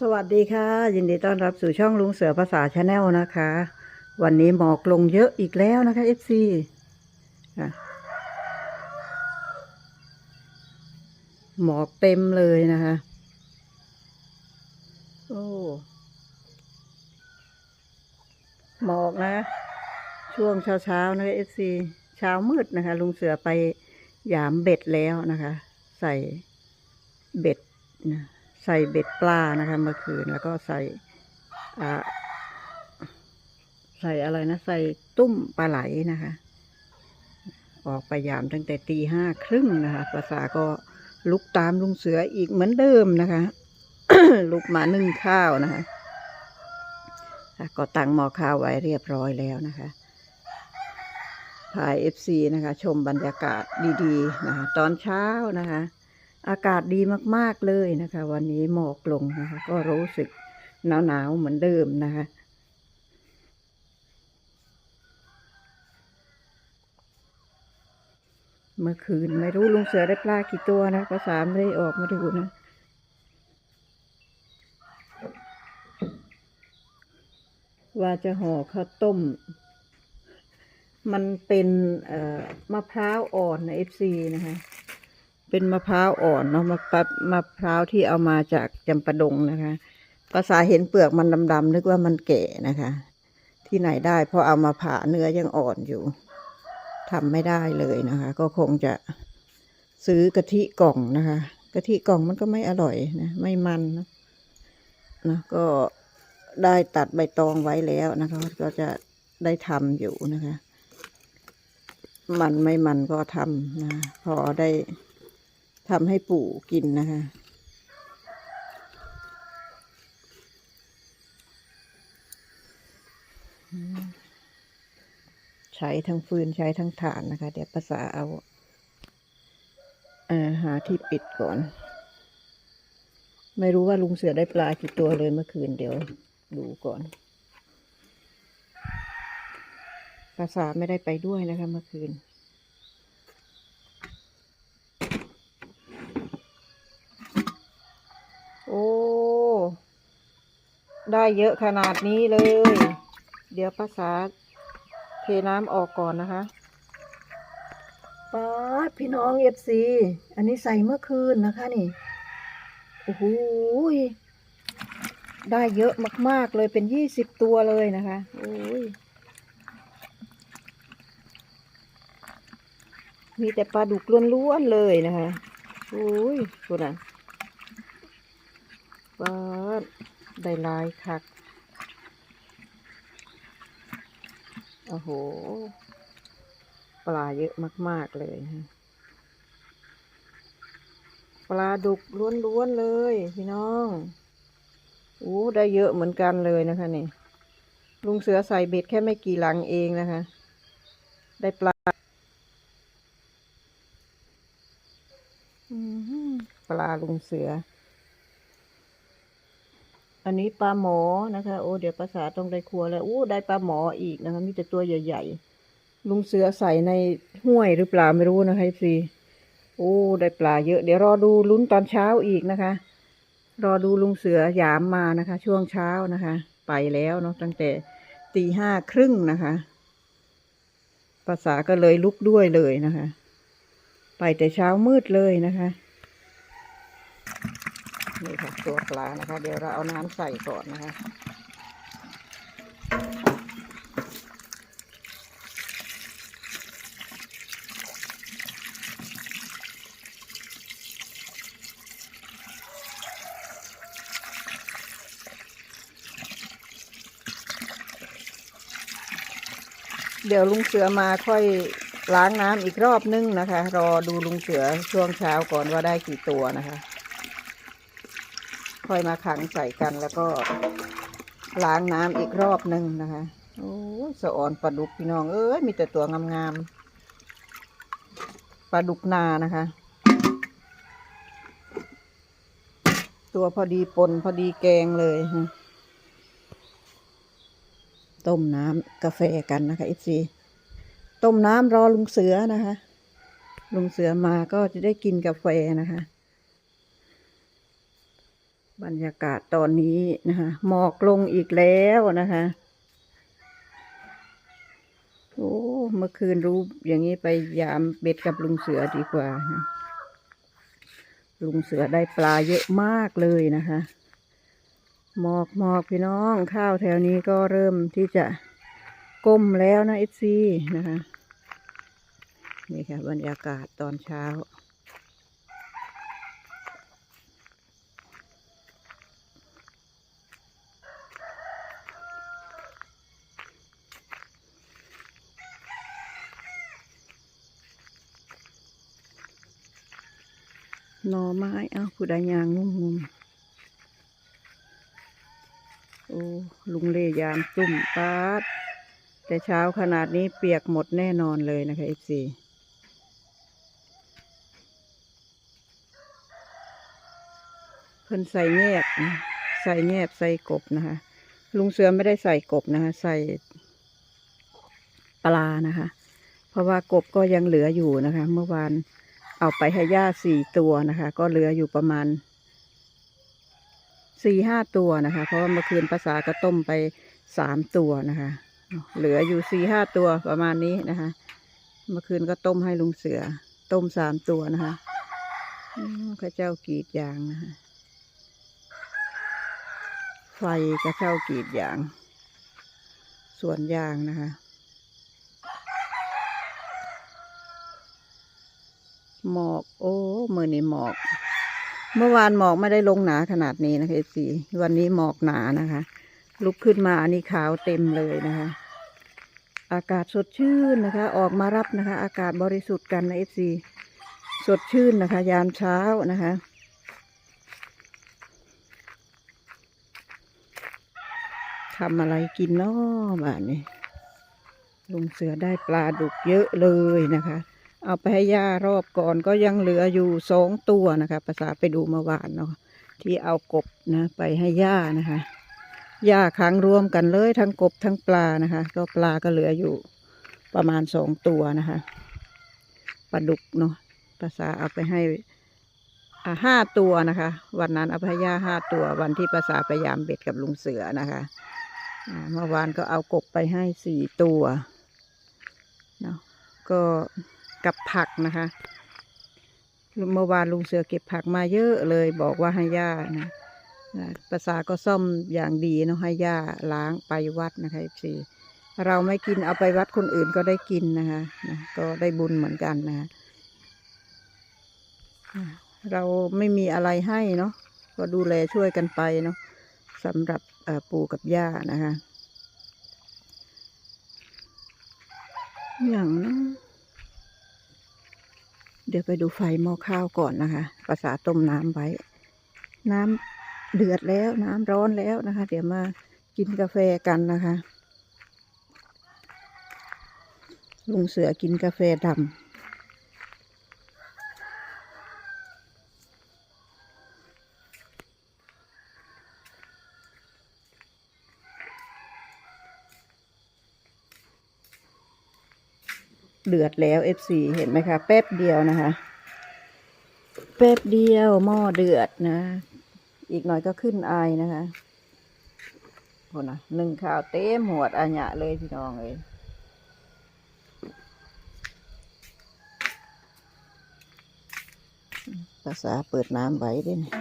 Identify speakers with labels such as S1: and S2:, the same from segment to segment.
S1: สวัสดีค่ะ ยินดีต้อนรับสู่ช่องลุงเสือภาษาชาแนลนะคะ วันนี้หมอกลงเยอะอีกแล้วนะคะ FC ค่ะหมอกเต็มเลยนะคะ โอ้หมอกนะ ช่วงเช้าๆนะคะ FC เช้ามืดนะคะ ลุงเสือไปหยามเบ็ดแล้วนะคะ ใส่เบ็ดนะ ใส่เบ็ดปลานะคะเมื่อคืนแล้วก็ใส่ใส่อะไรนะ ใส่ตุ้มปลาไหลนะคะ ออกไปยามตั้งแต่ตีห้าครึ่งนะคะภาษาก็ลุกตามลุงเสืออีกเหมือนเดิมนะคะ ลุกมานึ่งข้าวนะคะค่ะก็ตั้งหม้อข้าวไว้เรียบร้อยแล้วนะคะพายเอฟซีนะคะ ชมบรรยากาศดีๆนะคะตอนเช้านะคะ อากาศดีมากๆเลยนะคะ วันนี้หมอกลงนะคะ ก็รู้สึกหนาวๆเหมือนเดิมนะคะเมื่อคืนไม่รู้ลุงเสือได้ปลากี่ตัวนะภาษาไม่ได้ออกมาดูนะ ว่าจะห่อข้าวต้ม มันเป็นมะพร้าวอ่อนในเอฟซีนะคะ เป็นมะพร้าวอ่อนเนาะมะพร้าวมะพร้าวที่เอามาจากจำปาดงนะคะ ภาษาเห็นเปลือกมันดำๆนึกว่ามันแก่นะคะ ที่ไหนได้พราะเอามาผ่าเนื้อยังอ่อนอยู่ทำไม่ได้เลยนะคะ ก็คงจะซื้อกะทิกล่องนะคะกะทิกล่องมันก็ไม่อร่อยนะไม่มันนะนะก็ได้ตัดใบตองไว้แล้วนะคะ ก็จะได้ทำอยู่นะคะ มันไม่มันก็ทำนะพอได้ ทำให้ปู่กินนะคะ ใช้ทั้งฟืนใช้ทั้งถ่านนะคะ เดี๋ยวภาษาเอาอาหาที่ปิดก่อน ไม่รู้ว่าลุงเสือได้ปลากี่ตัวเลยเมื่อคืนเดี๋ยวดูก่อน ภาษาไม่ได้ไปด้วยนะคะเมื่อคืน โอ้ ได้เยอะขนาดนี้เลย เดี๋ยวภาษาเทน้ำออกก่อนนะคะป๊าดพี่น้องเอฟซีอันนี้ใส่เมื่อคืนนะคะนี่ โอ้โหได้เยอะมาก ๆ เลยเป็นยี่สิบตัวเลยนะคะโอ้ยมีแต่ปลาดุกล้วนๆเลยนะคะโอ้ยคุณอะปลาด ได้หลายคัก โอ้โห ปลาเยอะมาก ๆ เลยฮะปลาดุกล้วนๆเลย พี่น้องโอ้ได้เยอะเหมือนกันเลยนะคะนี่ ลุงเสือใส่เบ็ดแค่ไม่กี่หลังเองนะคะ ได้ปลาอือหือปลาลุงเสือ อันนี้ปลาหมอนะคะ โอ้เดี๋ยวภาษาต้องได้ครัวแล้วโอ้ได้ปลาหมออีกนะคะ มีแต่ตัวใหญ่ ๆ ลุงเสือใส่ในห้วยหรือเปล่าไม่รู้นะคะพี่โอ้ได้ปลาเยอะ เดี๋ยวรอดูลุ้นตอนเช้าอีกนะคะ รอดูลุงเสือหยามมานะคะ ช่วงเช้านะคะ ไปแล้วเนาะตั้งแต่ตีห้าครึ่งนะคะ ภาษาก็เลยลุกด้วยเลยนะคะ ไปแต่เช้ามืดเลยนะคะ นี่ค่ะตัวปลานะคะ เดี๋ยวเราเอาน้ำใส่ก่อนนะคะเดี๋ยวลุงเสือมาค่อยล้างน้ำอีกรอบนึงนะคะ รอดูลุงเสือช่วงเช้าก่อนว่าได้กี่ตัวนะคะ ค่อยมาขังใส่กันแล้วก็ล้างน้ำอีกรอบหนึ่งนะคะ โอ้สะออนปลาดุกพี่น้อง เอ้ยมีแต่ตัวงามๆปลาดุกนานะคะ ตัวพอดีปนพอดีแกงเลยต้มน้ำกาแฟกันนะคะอีซีต้มน้ำรอลุงเสือนะคะ ลุงเสือมาก็จะได้กินกาแฟนะคะ บรรยากาศตอนนี้นะคะหมอกลงอีกแล้วนะคะโอ้เมื่อคืนรู้อย่างนี้ไปยามเบ็ดกับลุงเสือดีกว่านะลุงเสือได้ปลาเยอะมากเลยนะคะหมอกหมอกพี่น้องข้าวแถวนี้ก็เริ่มที่จะก้มแล้วนะเอซีนะคะนี่ค่ะบรรยากาศตอนเช้า หน่อไม้เอ้าผู้ใดยางงุ่มงุมโอ้ลุงเลยามจุ่มปาดแต่เช้าขนาดนี้เปียกหมดแน่นอนเลยนะคะเอฟซีเพิ่นใส่แยบใส่แยบใส่กบนะคะ ลุงเสือไม่ได้ใส่กบนะคะ ใส่ปลานะคะ เพราะว่ากบก็ยังเหลืออยู่นะคะ เมื่อวาน เอาไปให้ย่าสี่ตัวนะคะ ก็เหลืออยู่ประมาณสี่ห้าตัวนะคะ เพราะว่าเมื่อคืนภาษาก็ต้มไปสามตัวนะคะ เหลืออยู่สี่ห้าตัวประมาณนี้นะคะ เมื่อคืนก็ต้มให้ลุงเสือ ต้มสามตัวนะคะข้าเจ้ากรีดยางนะคะ ไฟกระเจ้ากรีดยางส่วนยางนะคะ หมอก โอ้เมื่อนี้หมอก เมื่อวานหมอกไม่ได้ลงหนาขนาดนี้นะคะสีวันนี้หมอกหนานะคะ ลุกขึ้นมาอันนี้ขาวเต็มเลยนะคะ อากาศสดชื่นนะคะ ออกมารับนะคะ อากาศบริสุทธิ์กันนะเอฟซีสดชื่นนะคะ ยามเช้านะคะทำอะไรกินนาะบ้านนี้ลุงเสือได้ปลาดุกเยอะเลยนะคะ เอาไปให้ย่ารอบก่อนก็ยังเหลืออยู่สองตัวนะคะภาษาไปดูเมื่อวานเนาะที่เอากบนะ ไปให้ย่านะคะย่าค้างรวมกันเลยทั้งกบทั้งปลานะคะ ก็ปลาก็เหลืออยู่ประมาณสองตัวนะคะปลาดุกเนาะภาษาเอาไปให้อ่าห้าตัวนะคะ วันนั้นเอาไปให้ย่าห้าตัว วันที่ภาษาพยายามเบ็ดกับลุงเสือนะคะเมื่อวานก็เอากบไปให้สี่ตัวเนาะก็ กับผักนะคะเมื่อวานลุงเสือเก็บผักมาเยอะเลยบอกว่าให้ย่านะภาษาก็ซ่อมอย่างดีเนาะให้ย่าล้างไปวัดนะคะสี่เราไม่กินเอาไปวัดคนอื่นก็ได้กินนะคะนะก็ได้บุญเหมือนกันนะะเราไม่มีอะไรให้เนาะก็ดูแลช่วยกันไปเนาะสำหรับปู่กับย่านะคะอย่างนะ เดี๋ยวไปดูไฟหม้อข้าวก่อนนะคะภาษาต้มน้ำไว้ น้ำเดือดแล้วน้ำร้อนแล้วนะคะ เดี๋ยวมากินกาแฟกันนะคะ ลุงเสือกินกาแฟดำ เดือดแล้วเอฟซีเห็นไหมคะ แป๊บเดียวนะคะ แป๊บเดียวหม้อเดือดนะ อีกหน่อยก็ขึ้นไอนะคะโหนะหนึ่งข้าวเต็มหวดอัญะเลยพี่น้องเลยภาษาเปิดน้ำไว้ด้วยนะ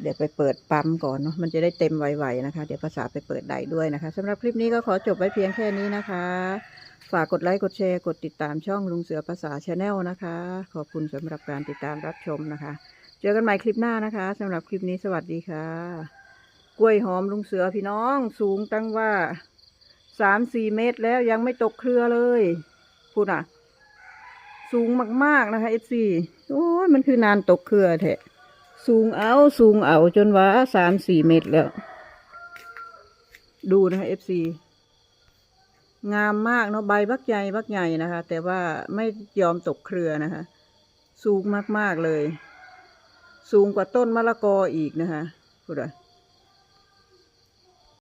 S1: เดี๋ยวไปเปิดปั๊มก่อนเนาะมันจะได้เต็มไวๆนะคะ เดี๋ยวภาษาไปเปิดได้ด้วยนะคะสำหรับคลิปนี้ก็ขอจบไว้เพียงแค่นี้นะคะ ฝากกดไลค์กดแชร์กดติดตามช่องลุงเสือภาษาชาแนลนะคะ ขอบคุณสำหรับการติดตามรับชมนะคะ เจอกันใหม่คลิปหน้านะคะสำหรับคลิปนี้สวัสดีค่ะ กล้วยหอมลุงเสือพี่น้องสูงตั้งว่าสามสี่เมตรแล้วยังไม่ตกเครือเลยพูดอะ สูงมากๆนะคะเอฟซีโอ้ยมันคือนานตกเครือแท้สูงเอาสูงเอาจนว่าสามสี่เมตรแล้ว ดูนะคะเอฟซี งามมากเนาะใบบักใหญ่บักใหญ่นะคะ แต่ว่าไม่ยอมตกเครือนะคะ สูงมากๆเลย สูงกว่าต้นมะละกออีกนะคะคุณผู้ชม